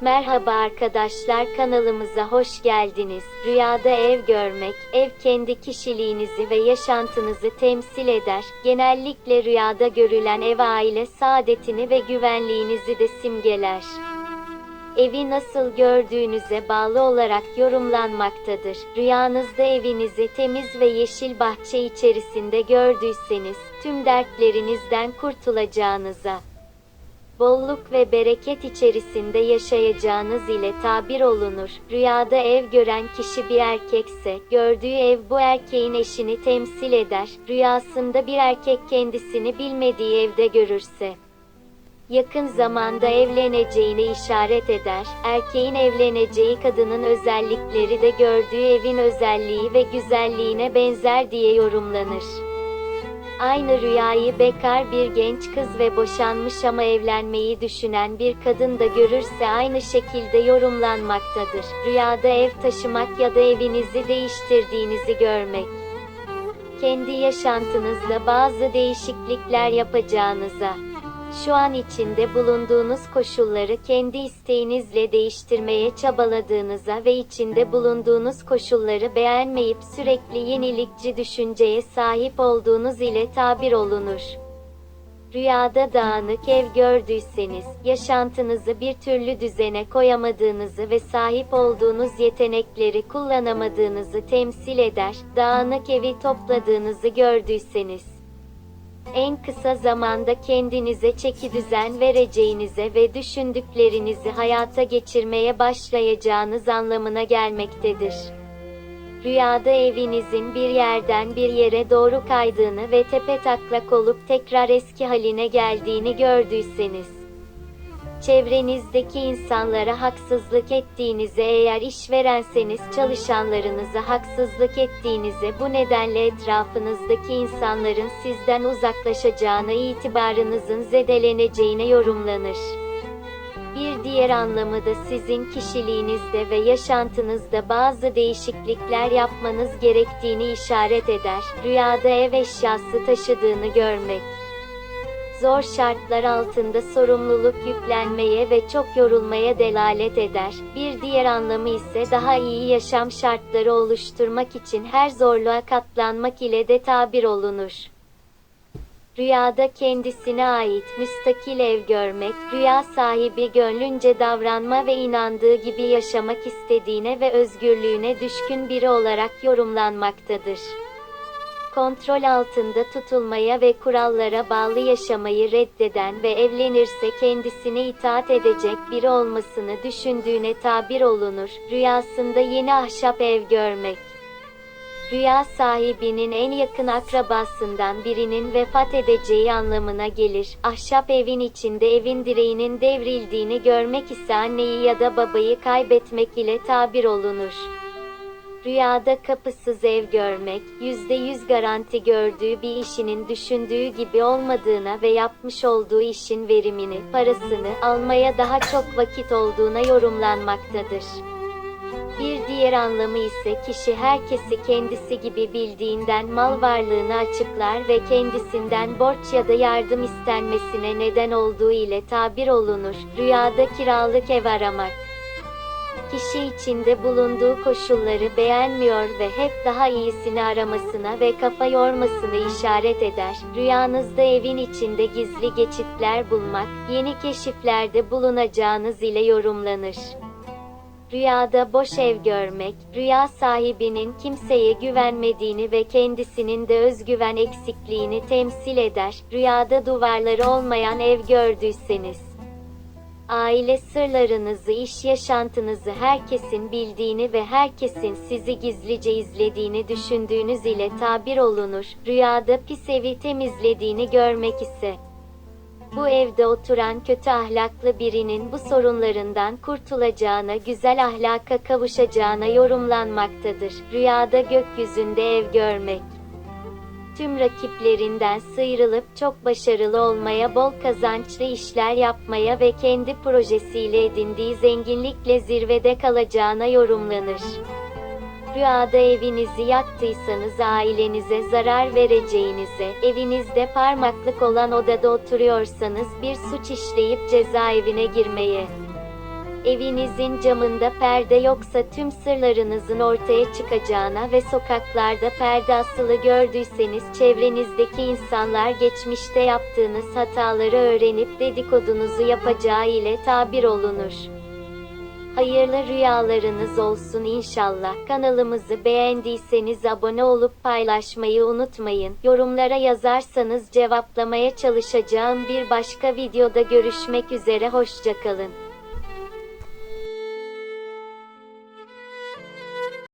Merhaba arkadaşlar kanalımıza hoş geldiniz. Rüyada ev görmek, ev kendi kişiliğinizi ve yaşantınızı temsil eder. Genellikle rüyada görülen ev aile saadetini ve güvenliğinizi de simgeler. Evi nasıl gördüğünüze bağlı olarak yorumlanmaktadır. Rüyanızda evinizi temiz ve yeşil bahçe içerisinde gördüyseniz, tüm dertlerinizden kurtulacağınıza, bolluk ve bereket içerisinde yaşayacağınız ile tabir olunur. Rüyada ev gören kişi bir erkekse, gördüğü ev bu erkeğin eşini temsil eder. Rüyasında bir erkek kendisini bilmediği evde görürse, yakın zamanda evleneceğini işaret eder. Erkeğin evleneceği kadının özellikleri de gördüğü evin özelliği ve güzelliğine benzer diye yorumlanır. Aynı rüyayı bekar bir genç kız ve boşanmış ama evlenmeyi düşünen bir kadın da görürse aynı şekilde yorumlanmaktadır. Rüyada ev taşımak ya da evinizi değiştirdiğinizi görmek. Kendi yaşantınızda bazı değişiklikler yapacağınıza, şu an içinde bulunduğunuz koşulları kendi isteğinizle değiştirmeye çabaladığınıza ve içinde bulunduğunuz koşulları beğenmeyip sürekli yenilikçi düşünceye sahip olduğunuz ile tabir olunur. Rüyada dağınık ev gördüyseniz, yaşantınızı bir türlü düzene koyamadığınızı ve sahip olduğunuz yetenekleri kullanamadığınızı temsil eder. Dağınık evi topladığınızı gördüyseniz, en kısa zamanda kendinize çeki düzen vereceğinize ve düşündüklerinizi hayata geçirmeye başlayacağınız anlamına gelmektedir. Rüyada evinizin bir yerden bir yere doğru kaydığını ve tepe taklak olup tekrar eski haline geldiğini gördüyseniz, çevrenizdeki insanlara haksızlık ettiğinizi eğer işverenseniz çalışanlarınıza haksızlık ettiğinizi bu nedenle etrafınızdaki insanların sizden uzaklaşacağına itibarınızın zedeleneceğine yorumlanır. Bir diğer anlamı da sizin kişiliğinizde ve yaşantınızda bazı değişiklikler yapmanız gerektiğini işaret eder. Rüyada ev eşyası taşıdığını görmek zor şartlar altında sorumluluk yüklenmeye ve çok yorulmaya delalet eder. Bir diğer anlamı ise daha iyi yaşam şartları oluşturmak için her zorluğa katlanmak ile de tabir olunur. Rüyada kendisine ait müstakil ev görmek, rüya sahibi gönlünce davranma ve inandığı gibi yaşamak istediğine ve özgürlüğüne düşkün biri olarak yorumlanmaktadır kontrol altında tutulmaya ve kurallara bağlı yaşamayı reddeden ve evlenirse kendisine itaat edecek biri olmasını düşündüğüne tabir olunur. Rüyasında yeni ahşap ev görmek. Rüya sahibinin en yakın akrabasından birinin vefat edeceği anlamına gelir. Ahşap evin içinde evin direğinin devrildiğini görmek ise anneyi ya da babayı kaybetmek ile tabir olunur. Rüyada kapısız ev görmek, %100 garanti gördüğü bir işinin düşündüğü gibi olmadığına ve yapmış olduğu işin verimini, parasını almaya daha çok vakit olduğuna yorumlanmaktadır. Bir diğer anlamı ise kişi herkesi kendisi gibi bildiğinden mal varlığını açıklar ve kendisinden borç ya da yardım istenmesine neden olduğu ile tabir olunur. Rüyada kiralık ev aramak kişi içinde bulunduğu koşulları beğenmiyor ve hep daha iyisini aramasına ve kafa yormasını işaret eder. Rüyanızda evin içinde gizli geçitler bulmak, yeni keşiflerde bulunacağınız ile yorumlanır. Rüyada boş ev görmek, rüya sahibinin kimseye güvenmediğini ve kendisinin de özgüven eksikliğini temsil eder. Rüyada duvarları olmayan ev gördüyseniz, aile sırlarınızı, iş yaşantınızı herkesin bildiğini ve herkesin sizi gizlice izlediğini düşündüğünüz ile tabir olunur. Rüyada pis evi temizlediğini görmek ise bu evde oturan kötü ahlaklı birinin bu sorunlarından kurtulacağına, güzel ahlaka kavuşacağına yorumlanmaktadır. Rüyada gökyüzünde ev görmek tüm rakiplerinden sıyrılıp çok başarılı olmaya, bol kazançlı işler yapmaya ve kendi projesiyle edindiği zenginlikle zirvede kalacağına yorumlanır. Rüyada evinizi yaktıysanız ailenize zarar vereceğinize, evinizde parmaklık olan odada oturuyorsanız bir suç işleyip cezaevine girmeye, evinizin camında perde yoksa tüm sırlarınızın ortaya çıkacağına ve sokaklarda perde asılı gördüyseniz çevrenizdeki insanlar geçmişte yaptığınız hataları öğrenip dedikodunuzu yapacağı ile tabir olunur. Hayırlı rüyalarınız olsun inşallah. Kanalımızı beğendiyseniz abone olup paylaşmayı unutmayın. Yorumlara yazarsanız cevaplamaya çalışacağım bir başka videoda görüşmek üzere hoşçakalın.